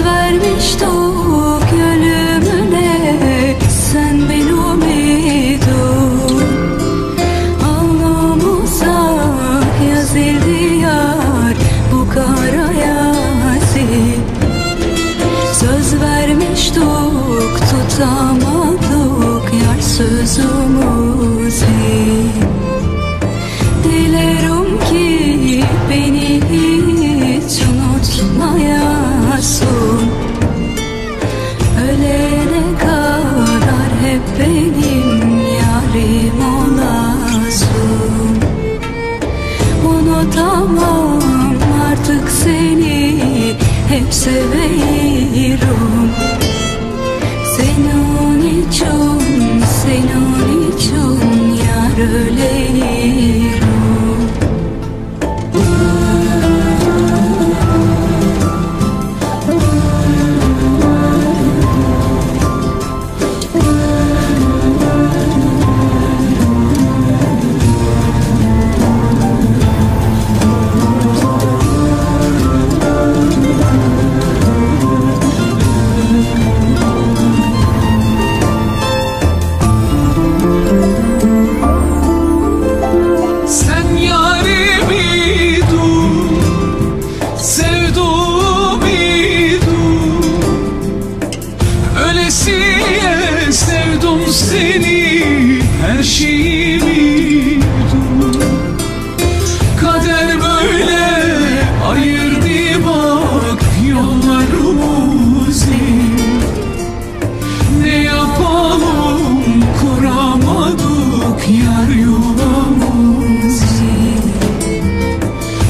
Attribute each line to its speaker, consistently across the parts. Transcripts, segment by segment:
Speaker 1: Söz vermiş doğup Sen beni umidum Alnımıza yazıldı yar Bu kara yazı. Söz vermiş tutamadık Yar sözümüzü. Dilerim ki beni Unutamam artık seni hep seviyorum. Senin için, senin için yar öleyim
Speaker 2: Ölesiye sevdim seni Her şeyimi Kader böyle ayırdı bak yollarımızı ne yapalım kuramadık yar yuvamızı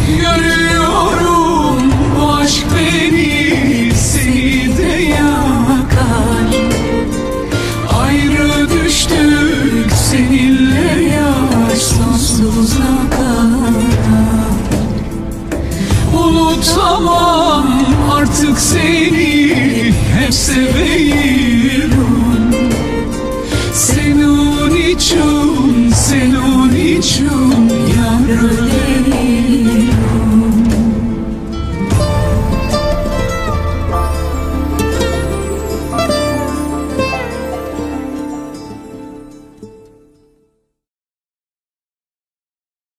Speaker 2: Görüyorum bu aşk beni düştük seninle ya sonsuza kadar. Unutamam artık seni hep seviyorum Senin için, senin için yarın